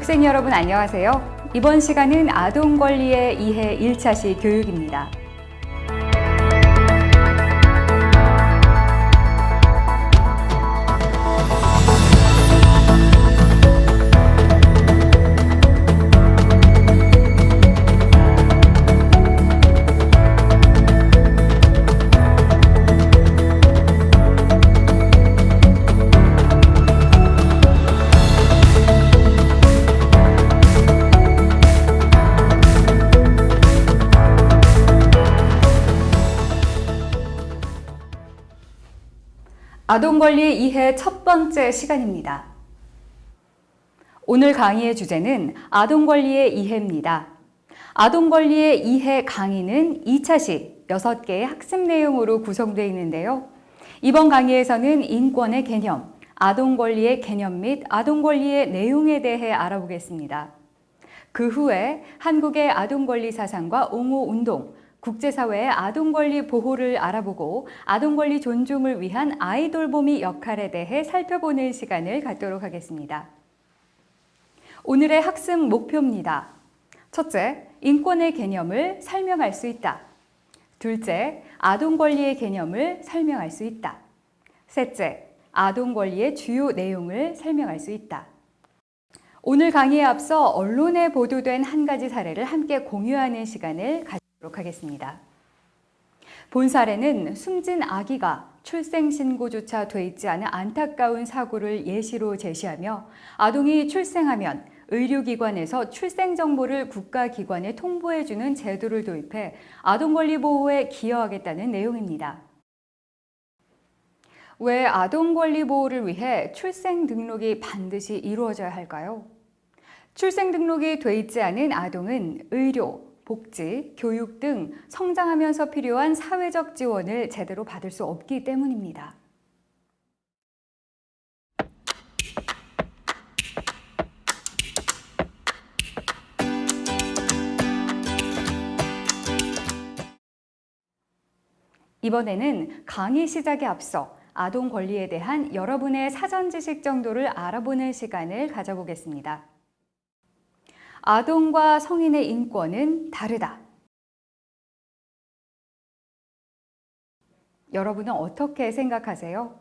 교육생 여러분 안녕하세요. 이번 시간은 아동 권리의 이해 1차시 교육입니다. 아동 권리 이해 첫 번째 시간입니다. 오늘 강의의 주제는 아동 권리의 이해입니다. 아동 권리의 이해 강의는 2차시 6개의 학습 내용으로 구성되어 있는데요. 이번 강의에서는 인권의 개념, 아동 권리의 개념 및 아동 권리의 내용에 대해 알아보겠습니다. 그 후에 한국의 아동 권리 사상과 옹호 운동, 국제사회의 아동 권리 보호를 알아보고 아동 권리 존중을 위한 아이돌봄이 역할에 대해 살펴보는 시간을 갖도록 하겠습니다. 오늘의 학습 목표입니다. 첫째, 인권의 개념을 설명할 수 있다. 둘째, 아동 권리의 개념을 설명할 수 있다. 셋째, 아동 권리의 주요 내용을 설명할 수 있다. 오늘 강의에 앞서 언론에 보도된 한 가지 사례를 함께 공유하는 시간을 가지도록 하겠습니다. 본 사례는 숨진 아기가 출생신고조차 돼 있지 않은 안타까운 사고를 예시로 제시하며 아동이 출생하면 의료기관에서 출생 정보를 국가기관에 통보해주는 제도를 도입해 아동 권리 보호에 기여하겠다는 내용입니다. 왜 아동 권리 보호를 위해 출생 등록이 반드시 이루어져야 할까요? 출생 등록이 돼 있지 않은 아동은 의료, 복지, 교육 등 성장하면서 필요한 사회적 지원을 제대로 받을 수 없기 때문입니다. 이번에는 강의 시작에 앞서 아동 권리에 대한 여러분의 사전 지식 정도를 알아보는 시간을 가져보겠습니다. 아동과 성인의 인권은 다르다. 여러분은 어떻게 생각하세요?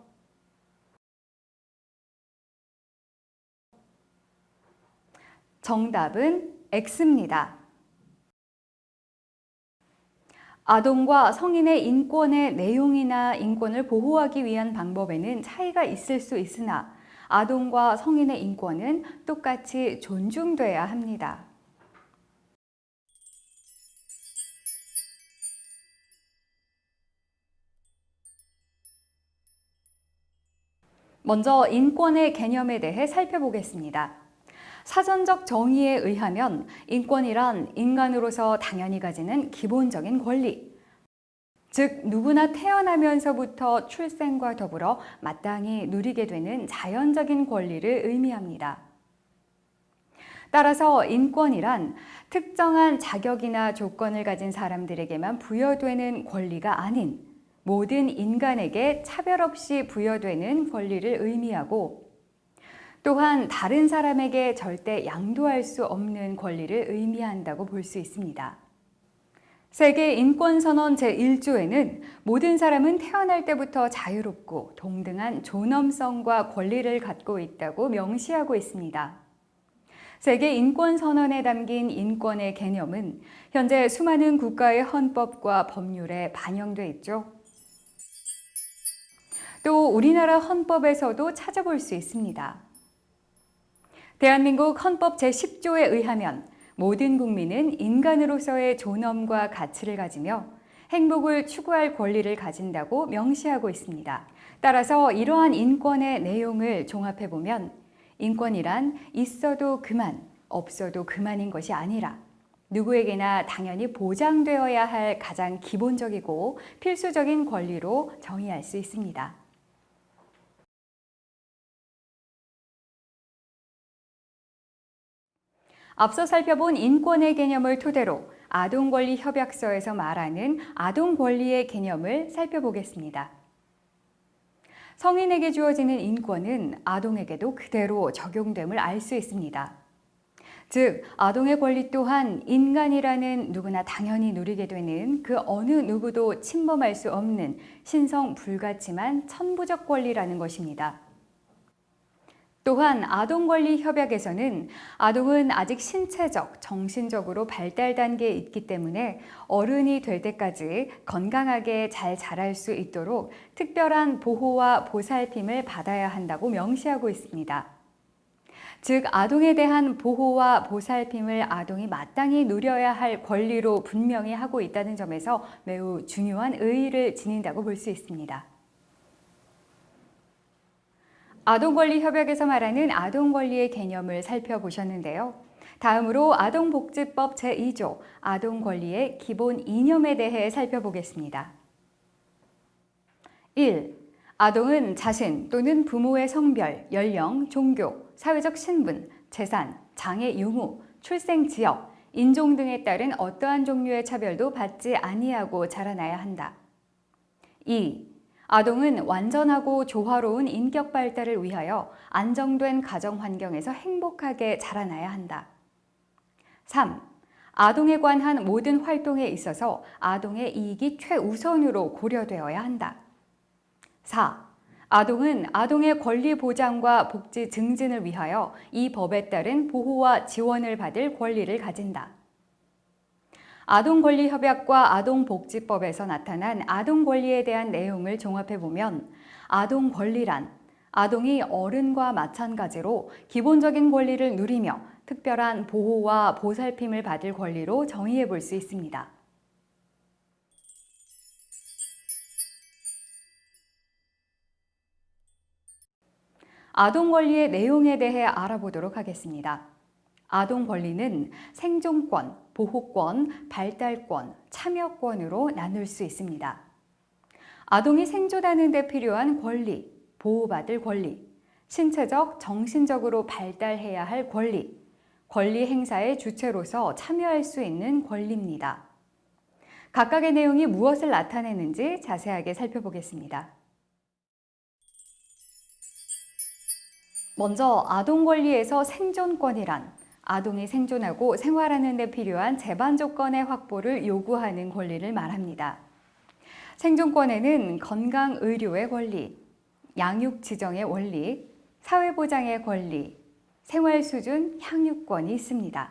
정답은 X입니다. 아동과 성인의 인권의 내용이나 인권을 보호하기 위한 방법에는 차이가 있을 수 있으나 아동과 성인의 인권은 똑같이 존중돼야 합니다. 먼저 인권의 개념에 대해 살펴보겠습니다. 사전적 정의에 의하면 인권이란 인간으로서 당연히 가지는 기본적인 권리, 즉 누구나 태어나면서부터 출생과 더불어 마땅히 누리게 되는 자연적인 권리를 의미합니다. 따라서 인권이란 특정한 자격이나 조건을 가진 사람들에게만 부여되는 권리가 아닌 모든 인간에게 차별 없이 부여되는 권리를 의미하고 또한 다른 사람에게 절대 양도할 수 없는 권리를 의미한다고 볼 수 있습니다. 세계 인권선언 제1조에는 모든 사람은 태어날 때부터 자유롭고 동등한 존엄성과 권리를 갖고 있다고 명시하고 있습니다. 세계 인권선언에 담긴 인권의 개념은 현재 수많은 국가의 헌법과 법률에 반영돼 있죠. 또 우리나라 헌법에서도 찾아볼 수 있습니다. 대한민국 헌법 제10조에 의하면 모든 국민은 인간으로서의 존엄과 가치를 가지며 행복을 추구할 권리를 가진다고 명시하고 있습니다. 따라서 이러한 인권의 내용을 종합해 보면 인권이란 있어도 그만, 없어도 그만인 것이 아니라 누구에게나 당연히 보장되어야 할 가장 기본적이고 필수적인 권리로 정의할 수 있습니다. 앞서 살펴본 인권의 개념을 토대로 아동권리 협약서에서 말하는 아동 권리의 개념을 살펴보겠습니다. 성인에게 주어지는 인권은 아동에게도 그대로 적용됨을 알 수 있습니다. 즉, 아동의 권리 또한 인간이라는 누구나 당연히 누리게 되는 그 어느 누구도 침범할 수 없는 신성 불가침한 천부적 권리라는 것입니다. 또한 아동권리협약에서는 아동은 아직 신체적, 정신적으로 발달 단계에 있기 때문에 어른이 될 때까지 건강하게 잘 자랄 수 있도록 특별한 보호와 보살핌을 받아야 한다고 명시하고 있습니다. 즉, 아동에 대한 보호와 보살핌을 아동이 마땅히 누려야 할 권리로 분명히 하고 있다는 점에서 매우 중요한 의의를 지닌다고 볼 수 있습니다. 아동권리협약에서 말하는 아동권리의 개념을 살펴보셨는데요. 다음으로 아동복지법 제2조 아동권리의 기본 이념에 대해 살펴보겠습니다. 1. 아동은 자신 또는 부모의 성별, 연령, 종교, 사회적 신분, 재산, 장애 유무, 출생 지역, 인종 등에 따른 어떠한 종류의 차별도 받지 아니하고 자라나야 한다. 2. 아동은 완전하고 조화로운 인격 발달을 위하여 안정된 가정 환경에서 행복하게 자라나야 한다. 3. 아동에 관한 모든 활동에 있어서 아동의 이익이 최우선으로 고려되어야 한다. 4. 아동은 아동의 권리 보장과 복지 증진을 위하여 이 법에 따른 보호와 지원을 받을 권리를 가진다. 아동권리협약과 아동복지법에서 나타난 아동 권리에 대한 내용을 종합해 보면 아동 권리란 아동이 어른과 마찬가지로 기본적인 권리를 누리며 특별한 보호와 보살핌을 받을 권리로 정의해 볼 수 있습니다. 아동 권리의 내용에 대해 알아보도록 하겠습니다. 아동 권리는 생존권, 보호권, 발달권, 참여권으로 나눌 수 있습니다. 아동이 생존하는 데 필요한 권리, 보호받을 권리, 신체적, 정신적으로 발달해야 할 권리, 권리 행사의 주체로서 참여할 수 있는 권리입니다. 각각의 내용이 무엇을 나타내는지 자세하게 살펴보겠습니다. 먼저 아동 권리에서 생존권이란 아동이 생존하고 생활하는 데 필요한 재반 조건의 확보를 요구하는 권리를 말합니다. 생존권에는 건강 의료의 권리, 양육 지정의 원리, 사회보장의 권리, 생활 수준 향유권이 있습니다.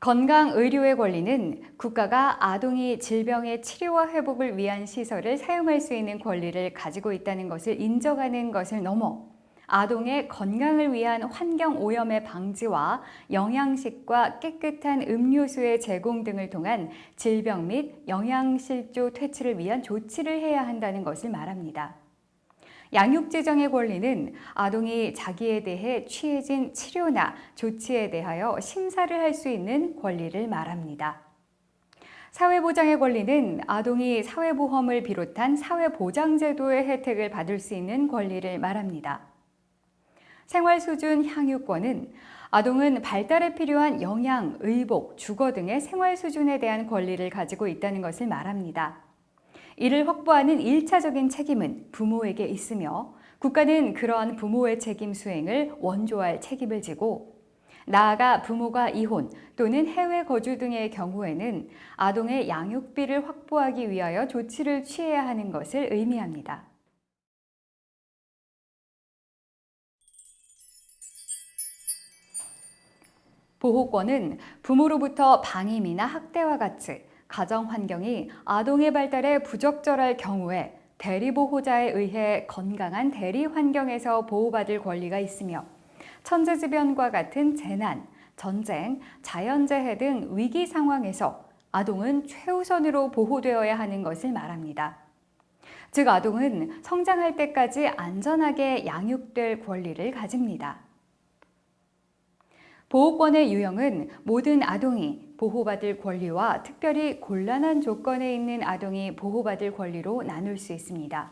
건강 의료의 권리는 국가가 아동이 질병의 치료와 회복을 위한 시설을 사용할 수 있는 권리를 가지고 있다는 것을 인정하는 것을 넘어 아동의 건강을 위한 환경 오염의 방지와 영양식과 깨끗한 음료수의 제공 등을 통한 질병 및 영양실조 퇴치를 위한 조치를 해야 한다는 것을 말합니다. 양육지정의 권리는 아동이 자기에 대해 취해진 치료나 조치에 대하여 심사를 할 수 있는 권리를 말합니다. 사회보장의 권리는 아동이 사회보험을 비롯한 사회보장제도의 혜택을 받을 수 있는 권리를 말합니다. 생활수준 향유권은 아동은 발달에 필요한 영양, 의복, 주거 등의 생활 수준에 대한 권리를 가지고 있다는 것을 말합니다. 이를 확보하는 일차적인 책임은 부모에게 있으며 국가는 그러한 부모의 책임 수행을 원조할 책임을 지고 나아가 부모가 이혼 또는 해외 거주 등의 경우에는 아동의 양육비를 확보하기 위하여 조치를 취해야 하는 것을 의미합니다. 보호권은 부모로부터 방임이나 학대와 같이 가정 환경이 아동의 발달에 부적절할 경우에 대리보호자에 의해 건강한 대리 환경에서 보호받을 권리가 있으며 천재지변과 같은 재난, 전쟁, 자연재해 등 위기 상황에서 아동은 최우선으로 보호되어야 하는 것을 말합니다. 즉, 아동은 성장할 때까지 안전하게 양육될 권리를 가집니다. 보호권의 유형은 모든 아동이 보호받을 권리와 특별히 곤란한 조건에 있는 아동이 보호받을 권리로 나눌 수 있습니다.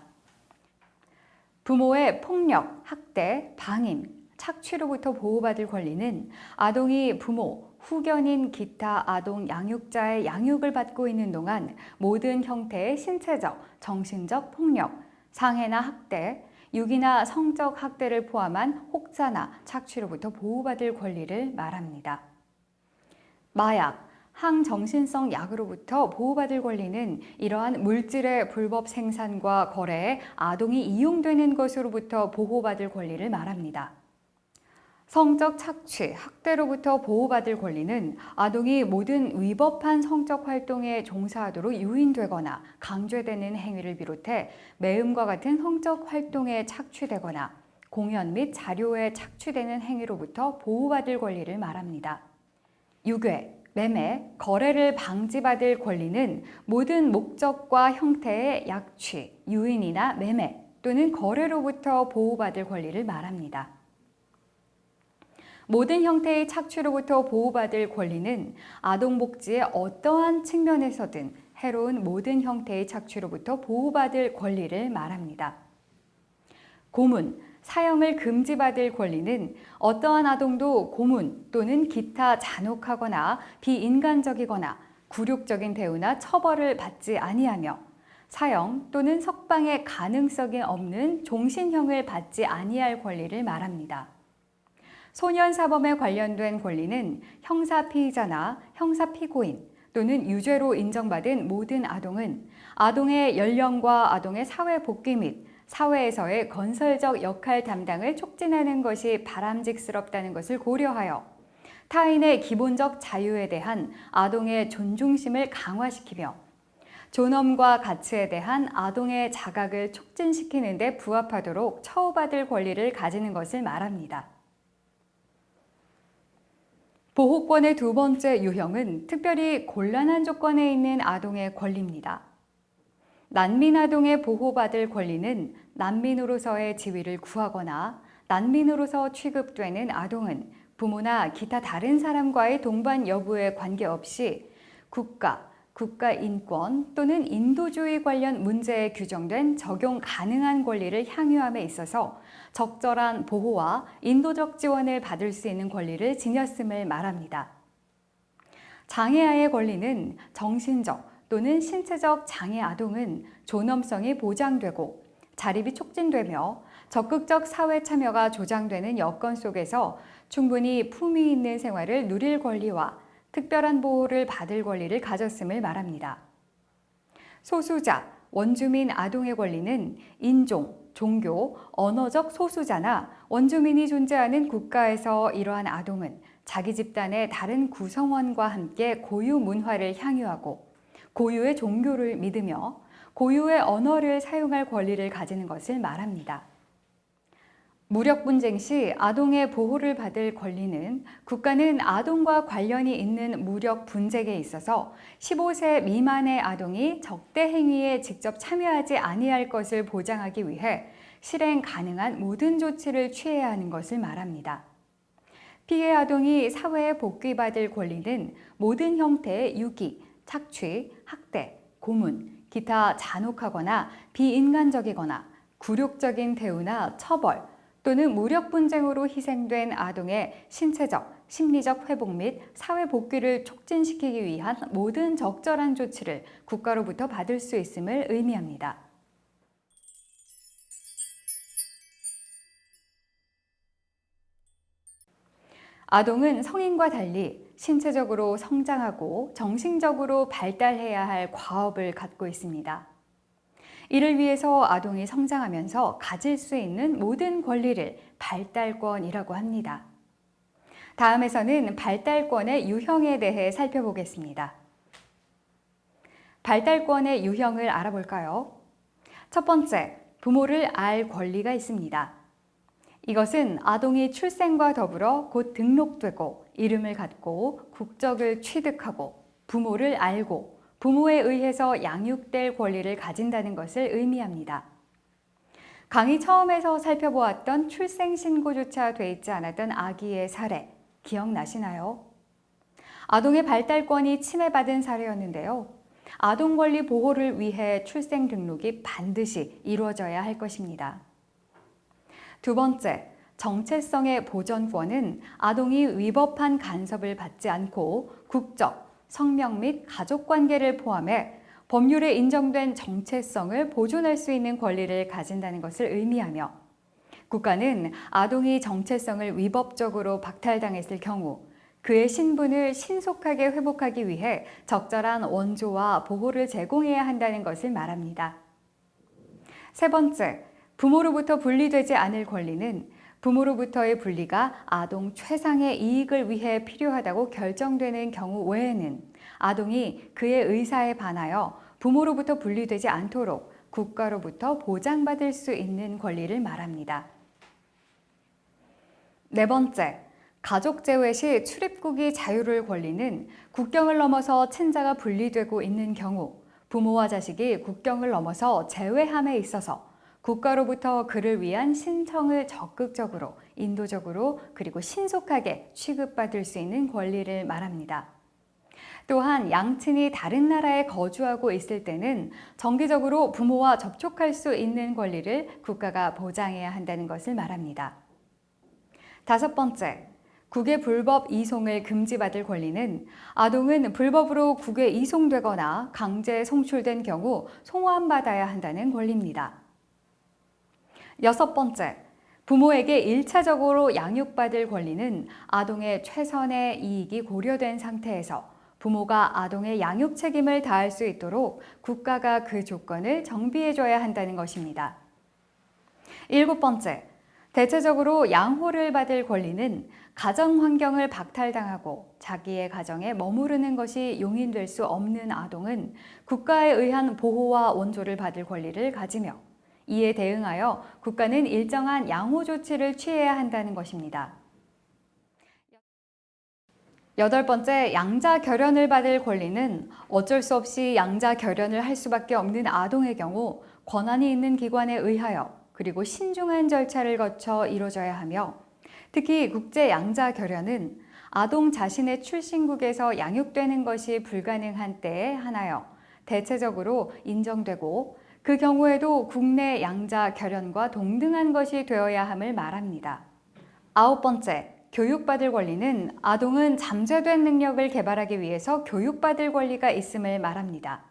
부모의 폭력, 학대, 방임, 착취로부터 보호받을 권리는 아동이 부모, 후견인 기타 아동 양육자의 양육을 받고 있는 동안 모든 형태의 신체적, 정신적 폭력, 상해나 학대, 유기나 성적 학대를 포함한 혹자나 착취로부터 보호받을 권리를 말합니다. 마약, 항정신성 약으로부터 보호받을 권리는 이러한 물질의 불법 생산과 거래에 아동이 이용되는 것으로부터 보호받을 권리를 말합니다. 성적 착취, 학대로부터 보호받을 권리는 아동이 모든 위법한 성적 활동에 종사하도록 유인되거나 강제되는 행위를 비롯해 매음과 같은 성적 활동에 착취되거나 공연 및 자료에 착취되는 행위로부터 보호받을 권리를 말합니다. 유괴, 매매, 거래를 방지받을 권리는 모든 목적과 형태의 약취, 유인이나 매매 또는 거래로부터 보호받을 권리를 말합니다. 모든 형태의 착취로부터 보호받을 권리는 아동복지의 어떠한 측면에서든 해로운 모든 형태의 착취로부터 보호받을 권리를 말합니다. 고문, 사형을 금지받을 권리는 어떠한 아동도 고문 또는 기타 잔혹하거나 비인간적이거나 굴욕적인 대우나 처벌을 받지 아니하며 사형 또는 석방의 가능성이 없는 종신형을 받지 아니할 권리를 말합니다. 소년 사범에 관련된 권리는 형사 피의자나 형사 피고인 또는 유죄로 인정받은 모든 아동은 아동의 연령과 아동의 사회 복귀 및 사회에서의 건설적 역할 담당을 촉진하는 것이 바람직스럽다는 것을 고려하여 타인의 기본적 자유에 대한 아동의 존중심을 강화시키며 존엄과 가치에 대한 아동의 자각을 촉진시키는 데 부합하도록 처우받을 권리를 가지는 것을 말합니다. 보호권의 두 번째 유형은 특별히 곤란한 조건에 있는 아동의 권리입니다. 난민 아동의 보호받을 권리는 난민으로서의 지위를 구하거나 난민으로서 취급되는 아동은 부모나 기타 다른 사람과의 동반 여부에 관계없이 국가, 국가 인권 또는 인도주의 관련 문제에 규정된 적용 가능한 권리를 향유함에 있어서 적절한 보호와 인도적 지원을 받을 수 있는 권리를 지녔음을 말합니다. 장애아의 권리는 정신적 또는 신체적 장애 아동은 존엄성이 보장되고 자립이 촉진되며 적극적 사회 참여가 조장되는 여건 속에서 충분히 품위 있는 생활을 누릴 권리와 특별한 보호를 받을 권리를 가졌음을 말합니다. 소수자, 원주민 아동의 권리는 인종, 종교, 언어적 소수자나 원주민이 존재하는 국가에서 이러한 아동은 자기 집단의 다른 구성원과 함께 고유 문화를 향유하고 고유의 종교를 믿으며 고유의 언어를 사용할 권리를 가지는 것을 말합니다. 무력 분쟁 시 아동의 보호를 받을 권리는 국가는 아동과 관련이 있는 무력 분쟁에 있어서 15세 미만의 아동이 적대 행위에 직접 참여하지 아니할 것을 보장하기 위해 실행 가능한 모든 조치를 취해야 하는 것을 말합니다. 피해 아동이 사회에 복귀받을 권리는 모든 형태의 유기, 착취, 학대, 고문, 기타 잔혹하거나 비인간적이거나 굴욕적인 대우나 처벌, 또는 무력 분쟁으로 희생된 아동의 신체적, 심리적 회복 및 사회 복귀를 촉진시키기 위한 모든 적절한 조치를 국가로부터 받을 수 있음을 의미합니다. 아동은 성인과 달리 신체적으로 성장하고 정신적으로 발달해야 할 과업을 갖고 있습니다. 이를 위해서 아동이 성장하면서 가질 수 있는 모든 권리를 발달권이라고 합니다. 다음에서는 발달권의 유형에 대해 살펴보겠습니다. 발달권의 유형을 알아볼까요? 첫 번째, 부모를 알 권리가 있습니다. 이것은 아동이 출생과 더불어 곧 등록되고 이름을 갖고 국적을 취득하고 부모를 알고 부모에 의해서 양육될 권리를 가진다는 것을 의미합니다. 강의 처음에서 살펴보았던 출생신고조차 돼 있지 않았던 아기의 사례, 기억나시나요? 아동의 발달권이 침해받은 사례였는데요. 아동 권리 보호를 위해 출생 등록이 반드시 이루어져야 할 것입니다. 두 번째, 정체성의 보전권은 아동이 위법한 간섭을 받지 않고 국적, 성명 및 가족 관계를 포함해 법률에 인정된 정체성을 보존할 수 있는 권리를 가진다는 것을 의미하며 국가는 아동이 정체성을 위법적으로 박탈당했을 경우 그의 신분을 신속하게 회복하기 위해 적절한 원조와 보호를 제공해야 한다는 것을 말합니다. 세 번째, 부모로부터 분리되지 않을 권리는 부모로부터의 분리가 아동 최상의 이익을 위해 필요하다고 결정되는 경우 외에는 아동이 그의 의사에 반하여 부모로부터 분리되지 않도록 국가로부터 보장받을 수 있는 권리를 말합니다. 네 번째, 가족 재회 시 출입국이 자유를 권리는 국경을 넘어서 친자가 분리되고 있는 경우 부모와 자식이 국경을 넘어서 재회함에 있어서 국가로부터 그를 위한 신청을 적극적으로, 인도적으로, 그리고 신속하게 취급받을 수 있는 권리를 말합니다. 또한 양친이 다른 나라에 거주하고 있을 때는 정기적으로 부모와 접촉할 수 있는 권리를 국가가 보장해야 한다는 것을 말합니다. 다섯 번째, 국외 불법 이송을 금지받을 권리는 아동은 불법으로 국외 이송되거나 강제 송출된 경우 송환받아야 한다는 권리입니다. 여섯 번째, 부모에게 일차적으로 양육받을 권리는 아동의 최선의 이익이 고려된 상태에서 부모가 아동의 양육 책임을 다할 수 있도록 국가가 그 조건을 정비해줘야 한다는 것입니다. 일곱 번째, 대체적으로 양호를 받을 권리는 가정 환경을 박탈당하고 자기의 가정에 머무르는 것이 용인될 수 없는 아동은 국가에 의한 보호와 원조를 받을 권리를 가지며 이에 대응하여 국가는 일정한 양호 조치를 취해야 한다는 것입니다. 여덟 번째, 양자 결연을 받을 권리는 어쩔 수 없이 양자 결연을 할 수밖에 없는 아동의 경우 권한이 있는 기관에 의하여 그리고 신중한 절차를 거쳐 이루어져야 하며 특히 국제 양자 결연은 아동 자신의 출신국에서 양육되는 것이 불가능한 때에 하나여 대체적으로 인정되고 그 경우에도 국내 양자 결연과 동등한 것이 되어야 함을 말합니다. 아홉 번째, 교육받을 권리는 아동은 잠재된 능력을 개발하기 위해서 교육받을 권리가 있음을 말합니다.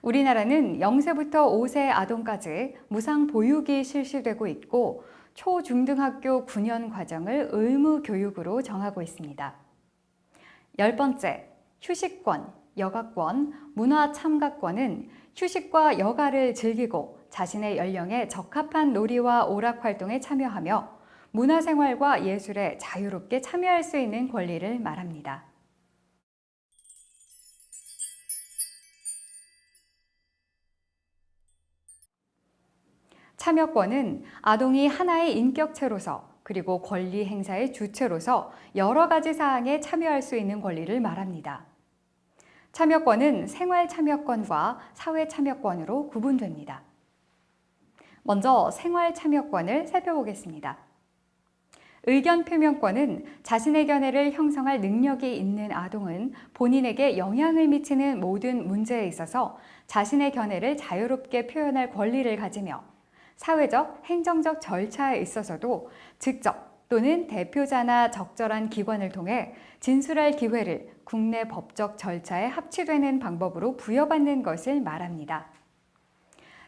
우리나라는 0세부터 5세 아동까지 무상 보육이 실시되고 있고 초중등학교 9년 과정을 의무 교육으로 정하고 있습니다. 열 번째, 휴식권, 여가권, 문화 참가권은 휴식과 여가를 즐기고 자신의 연령에 적합한 놀이와 오락 활동에 참여하며 문화생활과 예술에 자유롭게 참여할 수 있는 권리를 말합니다. 참여권은 아동이 하나의 인격체로서 그리고 권리 행사의 주체로서 여러 가지 사항에 참여할 수 있는 권리를 말합니다. 참여권은 생활 참여권과 사회 참여권으로 구분됩니다. 먼저 생활 참여권을 살펴보겠습니다. 의견 표명권은 자신의 견해를 형성할 능력이 있는 아동은 본인에게 영향을 미치는 모든 문제에 있어서 자신의 견해를 자유롭게 표현할 권리를 가지며 사회적, 행정적 절차에 있어서도 직접 또는 대표자나 적절한 기관을 통해 진술할 기회를 국내 법적 절차에 합치되는 방법으로 부여받는 것을 말합니다.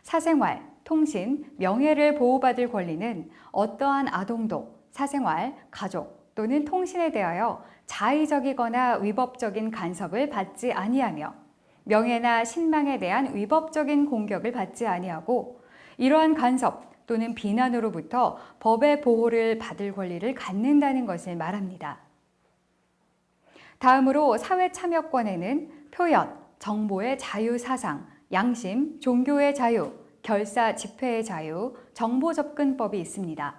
사생활, 통신, 명예를 보호받을 권리는 어떠한 아동도 사생활, 가족 또는 통신에 대하여 자의적이거나 위법적인 간섭을 받지 아니하며 명예나 신망에 대한 위법적인 공격을 받지 아니하고 이러한 간섭 또는 비난으로부터 법의 보호를 받을 권리를 갖는다는 것을 말합니다. 다음으로 사회 참여권에는 표현, 정보의 자유 사상, 양심, 종교의 자유, 결사 집회의 자유, 정보 접근법이 있습니다.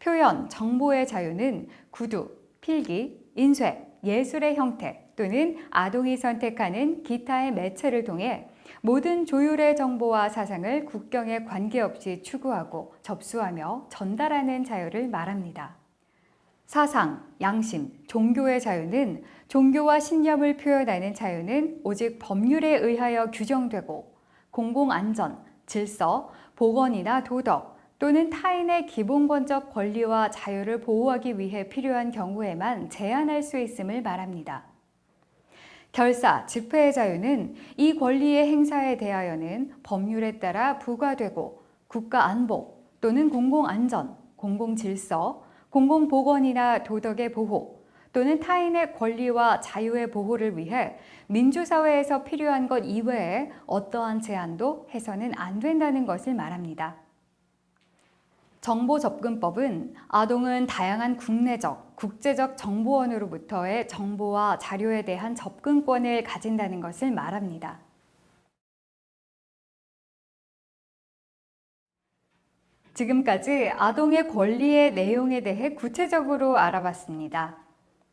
표현, 정보의 자유는 구두, 필기, 인쇄, 예술의 형태 또는 아동이 선택하는 기타의 매체를 통해 모든 조율의 정보와 사상을 국경에 관계없이 추구하고 접수하며 전달하는 자유를 말합니다. 사상, 양심, 종교의 자유는 종교와 신념을 표현하는 자유는 오직 법률에 의하여 규정되고 공공안전, 질서, 보건이나 도덕 또는 타인의 기본권적 권리와 자유를 보호하기 위해 필요한 경우에만 제한할 수 있음을 말합니다. 결사, 집회의 자유는 이 권리의 행사에 대하여는 법률에 따라 부과되고 국가 안보 또는 공공 안전, 공공 질서, 공공 보건이나 도덕의 보호 또는 타인의 권리와 자유의 보호를 위해 민주사회에서 필요한 것 이외에 어떠한 제한도 해서는 안 된다는 것을 말합니다. 정보 접근법은 아동은 다양한 국내적, 국제적 정보원으로부터의 정보와 자료에 대한 접근권을 가진다는 것을 말합니다. 지금까지 아동의 권리의 내용에 대해 구체적으로 알아봤습니다.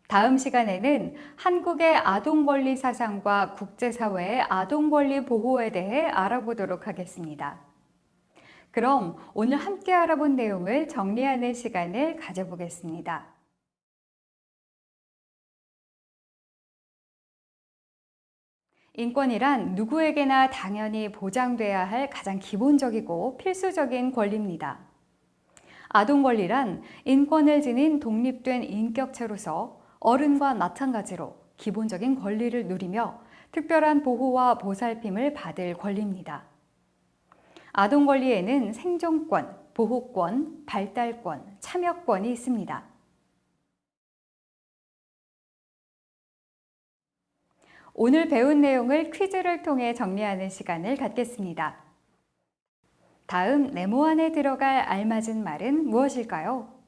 다음 시간에는 한국의 아동 권리 사상과 국제사회의 아동 권리 보호에 대해 알아보도록 하겠습니다. 그럼 오늘 함께 알아본 내용을 정리하는 시간을 가져보겠습니다. 인권이란 누구에게나 당연히 보장돼야 할 가장 기본적이고 필수적인 권리입니다. 아동 권리란 인권을 지닌 독립된 인격체로서 어른과 마찬가지로 기본적인 권리를 누리며 특별한 보호와 보살핌을 받을 권리입니다. 아동 권리에는 생존권, 보호권, 발달권, 참여권이 있습니다. 오늘 배운 내용을 퀴즈를 통해 정리하는 시간을 갖겠습니다. 다음 네모 안에 들어갈 알맞은 말은 무엇일까요?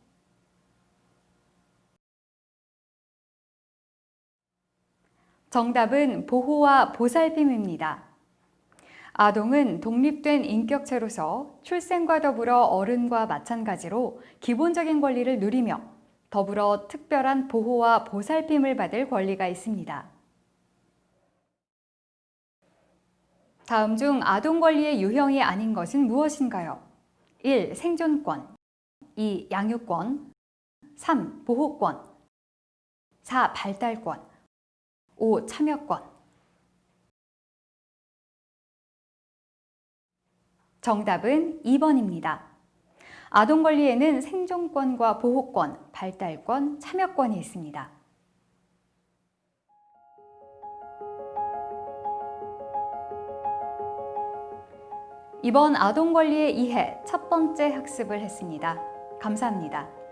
정답은 보호와 보살핌입니다. 아동은 독립된 인격체로서 출생과 더불어 어른과 마찬가지로 기본적인 권리를 누리며 더불어 특별한 보호와 보살핌을 받을 권리가 있습니다. 다음 중 아동 권리의 유형이 아닌 것은 무엇인가요? 1. 생존권 2. 양육권 3. 보호권 4. 발달권 5. 참여권 정답은 2번입니다. 아동 권리에는 생존권과 보호권, 발달권, 참여권이 있습니다. 이번 아동 권리의 이해 첫 번째 학습을 했습니다. 감사합니다.